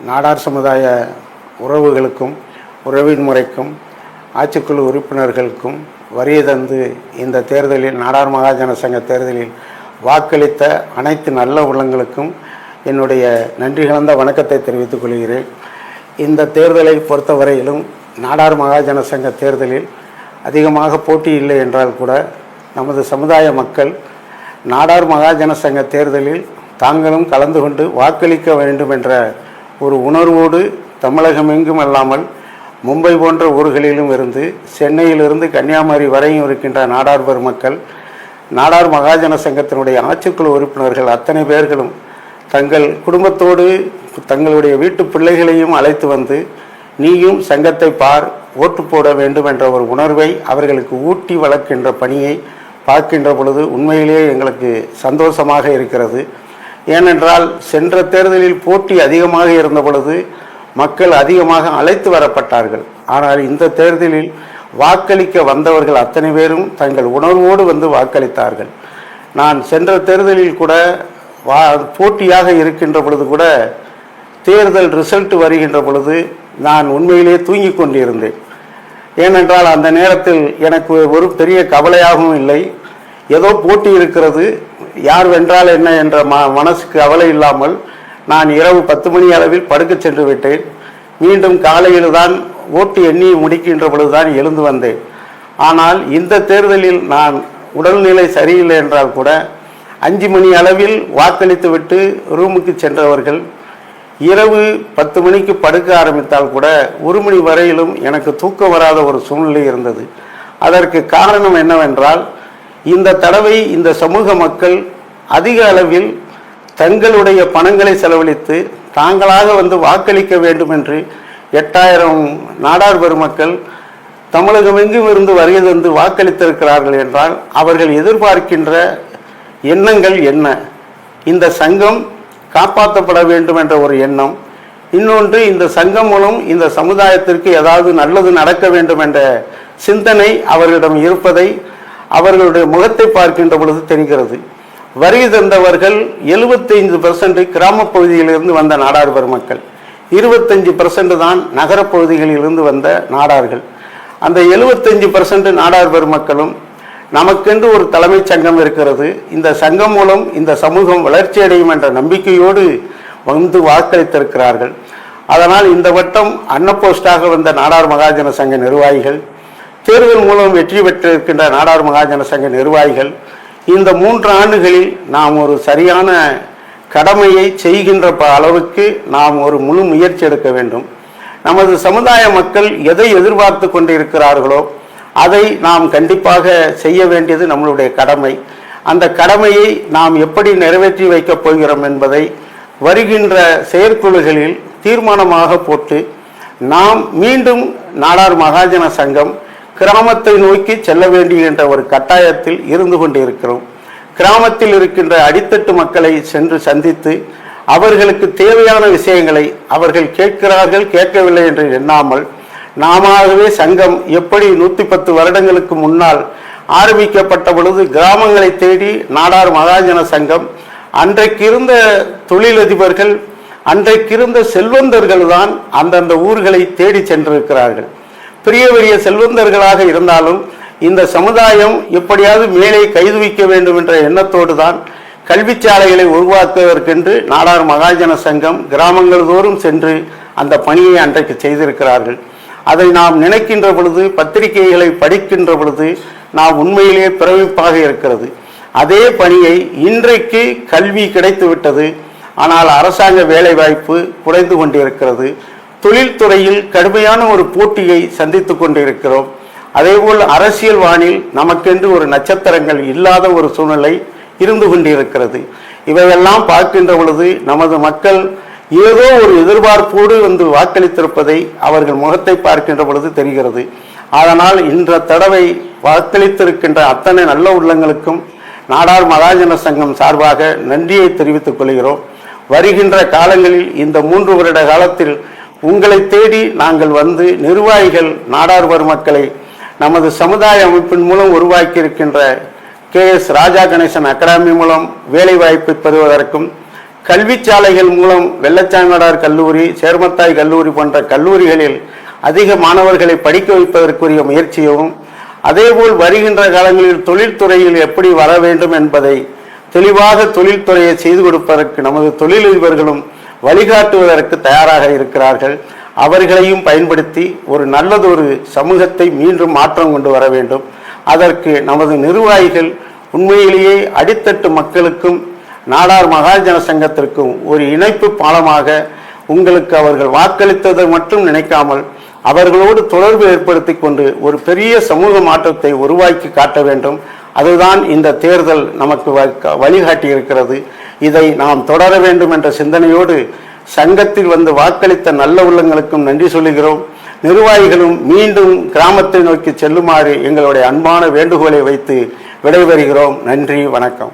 நாடார் சமுதாய உறவுகளுக்கும் உறவின் முறைக்கும் ஆட்சிக்குழு உறுப்பினர்களுக்கும் வரிய தந்து இந்த தேர்தலில் நாடார் மகாஜன சங்க தேர்தலில் வாக்களித்த அனைத்து நல்ல உள்ளங்களுக்கும் என்னுடைய நன்றி கலந்த வணக்கத்தை தெரிவித்துக் கொள்கிறேன். இந்த தேர்தலை பொறுத்தவரையிலும் நாடார் மகாஜன சங்க தேர்தலில் அதிகமாக போட்டி இல்லை என்றால் கூட நமது சமுதாய மக்கள் நாடார் மகாஜன சங்க தேர்தலில் தாங்களும் கலந்து கொண்டு வாக்களிக்க வேண்டும் என்ற ஒரு உணர்வோடு தமிழகம் எங்கும் அல்லாமல் மும்பை போன்ற ஊர்களிலும் இருந்து சென்னையிலிருந்து கன்னியாகுமரி வரையும் இருக்கின்ற நாடார் பெருமக்கள் நாடார் மகாஜன சங்கத்தினுடைய ஆட்சிக்குழு உறுப்பினர்கள் அத்தனை பேர்களும் தங்கள் குடும்பத்தோடு தங்களுடைய வீட்டு பிள்ளைகளையும் அழைத்து வந்து நீயும் சங்கத்தை பார் ஓட்டு போட வேண்டும் என்ற ஒரு உணர்வை அவர்களுக்கு ஊட்டி வளர்க்கின்ற பணியை பார்க்கின்ற பொழுது உண்மையிலேயே எங்களுக்கு சந்தோஷமாக இருக்கிறது. ஏனென்றால் சென்ற தேர்தலில் போட்டி அதிகமாக இருந்த பொழுது மக்கள் அதிகமாக அழைத்து வரப்பட்டார்கள். ஆனால் இந்த தேர்தலில் வாக்களிக்க வந்தவர்கள் அத்தனை பேரும் தங்கள் உணர்வோடு வந்து வாக்களித்தார்கள். நான் சென்ற தேர்தலில் கூட வா போட்டியாக இருக்கின்ற பொழுது கூட தேர்தல் ரிசல்ட் வருகின்ற பொழுது நான் உண்மையிலே தூங்கி கொண்டிருந்தேன். ஏனென்றால் அந்த நேரத்தில் எனக்கு ஒரு பெரிய கவலையாகவும் இல்லை. ஏதோ போட்டி இருக்கிறது யார் வென்றால் என்ன என்ற ம மனசுக்கு அவலை இல்லாமல் நான் இரவு பத்து மணி அளவில் படுக்கச் சென்று விட்டேன். மீண்டும் காலையில் தான் ஓட்டு எண்ணி முடிக்கின்ற பொழுதுதான் எழுந்து வந்தேன். ஆனால் இந்த தேர்தலில் நான் உடல்நிலை சரியில்லை என்றால் கூட அஞ்சு மணி அளவில் வாக்களித்து விட்டு ரூமுக்கு சென்றவர்கள் இரவு பத்து மணிக்கு படுக்க ஆரம்பித்தால் கூட ஒரு மணி வரையிலும் எனக்கு தூக்கம் வராத ஒரு சூழ்நிலை இருந்தது. அதற்கு காரணம் என்னவென்றால் இந்த தடவை இந்த சமூக மக்கள் அதிக அளவில் தங்களுடைய பணங்களை செலவழித்து தாங்களாக வந்து வாக்களிக்க வேண்டும் என்று எட்டாயிரம் நாடார் பெருமக்கள் தமிழகமெங்கும் இருந்து வருகை தந்து வாக்களித்திருக்கிறார்கள் என்றால் அவர்கள் எதிர்பார்க்கின்ற எண்ணங்கள் என்ன? இந்த சங்கம் காப்பாற்றப்பட வேண்டும் என்ற ஒரு எண்ணம். இன்னொன்று இந்த சங்கம் மூலம் இந்த சமுதாயத்திற்கு ஏதாவது நல்லது நடக்க வேண்டும் என்ற சிந்தனை அவர்களிடம் இருப்பதை அவர்களுடைய முகத்தை பார்க்கின்ற பொழுது தெரிகிறது. வரி தந்தவர்கள் எழுபத்தைந்து பெர்சன்ட் கிராம பகுதியிலிருந்து வந்த நாடார் பெருமக்கள் இருபத்தஞ்சு பெர்சன்ட் தான் நகரப்பகுதிகளிலிருந்து வந்த நாடார்கள். அந்த எழுபத்தஞ்சு பெர்சன்ட் நாடார் பெருமக்களும் நமக்கென்று ஒரு தலைமைச் சங்கம் இருக்கிறது. இந்த சங்கம் மூலம் இந்த சமூகம் வளர்ச்சி அடையும் என்ற நம்பிக்கையோடு வந்து வாக்களித்திருக்கிறார்கள். அதனால் இந்த வட்டம் அன்னபோஸ்டாக வந்த நாடார் மகாஜன சங்க நிர்வாகிகள் தேர்தல் மூலம் வெற்றி பெற்றிருக்கின்ற நாடார் மகாஜன சங்க நிர்வாகிகள் இந்த மூன்று ஆண்டுகளில் நாம் ஒரு சரியான கடமையை செய்கின்ற ப- அளவுக்கு நாம் ஒரு முழு முயற்சி எடுக்க வேண்டும். நமது சமுதாய மக்கள் எதை எதிர்பார்த்து கொண்டிருக்கிறார்களோ அதை நாம் கண்டிப்பாக செய்ய வேண்டியது நம்மளுடைய கடமை. அந்த கடமையை நாம் எப்படி நிறைவேற்றி வைக்கப் போகிறோம் என்பதை வருகின்ற செயற்குழுகளில் தீர்மானமாக போட்டு நாம் மீண்டும் நாடார் மகாஜன சங்கம் கிராமத்தை நோக்கி செல்ல வேண்டும் என்ற ஒரு கட்டாயத்தில் இருந்து கொண்டிருக்கிறோம். கிராமத்தில் இருக்கின்ற அடித்தட்டு மக்களை சென்று சந்தித்து அவர்களுக்கு தேவையான விஷயங்களை அவர்கள் கேட்கிறார்கள் கேட்கவில்லை என்று எண்ணாமல் நாமவே சங்கம் எப்படி நூற்றி பத்து வருடங்களுக்கு முன்னால் ஆரம்பிக்கப்பட்ட பொழுது கிராமங்களை தேடி நாடார் மகாஜன சங்கம் அன்றைக்கிருந்த தொழிலதிபர்கள் அன்றைக்கிருந்த செல்வந்தர்கள் தான் அந்தந்த ஊர்களை தேடி சென்றிருக்கிறார்கள். பெரிய பெரிய செல்வந்தர்களாக இருந்தாலும் இந்த சமுதாயம் எப்படியாவது மேலே கைதுவிக்க வேண்டும் என்ற எண்ணத்தோடு தான் கல்விச்சாலைகளை உருவாக்குவதற்கென்று நாடார் மகாஜன சங்கம் கிராமங்கள் தோறும் சென்று அந்த பணியை அன்றைக்கு செய்திருக்கிறார்கள். அதை நாம் நினைக்கின்ற பொழுது பத்திரிகைகளை படிக்கின்ற பொழுது நாம் உண்மையிலே பிரமிப்பாக இருக்கிறது. அதே பணியை இன்றைக்கு கல்வி கிடைத்துவிட்டது. ஆனால் அரசாங்க வேலைவாய்ப்பு குறைந்து கொண்டிருக்கிறது. தொழில்துறையில் கடுமையான ஒரு போட்டியை சந்தித்து கொண்டிருக்கிறோம். அதேபோல் அரசியல் வானில் நமக்கென்று ஒரு நட்சத்திரங்கள் இல்லாத ஒரு சூழ்நிலை இருந்து கொண்டிருக்கிறது. இவையெல்லாம் பார்க்கின்ற பொழுது நமது மக்கள் ஏதோ ஒரு எதிர்பார்ப்போடு வந்து வாக்களித்திருப்பதை அவர்கள் முகத்தை பார்க்கின்ற பொழுது தெரிகிறது. அதனால் இந்த தடவை வாக்களித்திருக்கின்ற அத்தனை நல்ல உள்ளங்களுக்கும் நாடார் மகாஜன சங்கம் சார்பாக நன்றியை தெரிவித்துக் கொள்கிறோம். வருகின்ற காலங்களில் இந்த மூன்று வருட காலத்தில் உங்களை தேடி நாங்கள் வந்து நிர்வாகிகள் நாடார்வர் மக்களை நமது சமுதாய அமைப்பின் மூலம் உருவாக்கி இருக்கின்ற K S Raja Ganesan academy மூலம் வேலைவாய்ப்பு பெறுவதற்கும் கல்விச்சாலைகள் மூலம் வெள்ளச்சாங்கடார் கல்லூரி சேர்மத்தாய் கல்லூரி போன்ற கல்லூரிகளில் அதிக மாணவர்களை படிக்க வைப்பதற்குரிய முயற்சியும் அதேபோல் வருகின்ற காலங்களில் தொழில்துறையில் எப்படி வர வேண்டும் என்பதை தெளிவாக தொழில்துறையை செய்து கொடுப்பதற்கு நமது தொழிலதிபர்களும் வழிகாட்டுவதற்கு தயாராக இருக்கிறார்கள். அவர்களையும் பயன்படுத்தி ஒரு நல்லதொரு சமூகத்தை மீண்டும் மாற்றம் கொண்டு வர வேண்டும். அதற்கு நமது நிர்வாகிகள் உண்மையிலேயே அடித்தட்டு மக்களுக்கும் நாடார் மகாஜன சங்கத்திற்கும் ஒரு இணைப்பு பாலமாக உங்களுக்கு அவர்கள் வாக்களித்ததை மட்டும் நினைக்காமல் அவர்களோடு தொடர்பு ஏற்படுத்தி கொண்டு ஒரு பெரிய சமூக மாற்றத்தை உருவாக்கி காட்ட வேண்டும். அதுதான் இந்த தேர்தல் நமக்கு வ- வழிகாட்டி இருக்கிறது இதை நாம் தொடர வேண்டும் என்ற சிந்தனையோடு சங்கத்தில் வந்து வாக்களித்த நல்ல உள்ளங்களுக்கும் நன்றி சொல்லுகிறோம். நிர்வாகிகளும் மீண்டும் கிராமத்தை நோக்கி செல்லுமாறு எங்களுடைய அன்பான வேண்டுகோளை வைத்து விடைபெறுகிறோம். நன்றி வணக்கம்.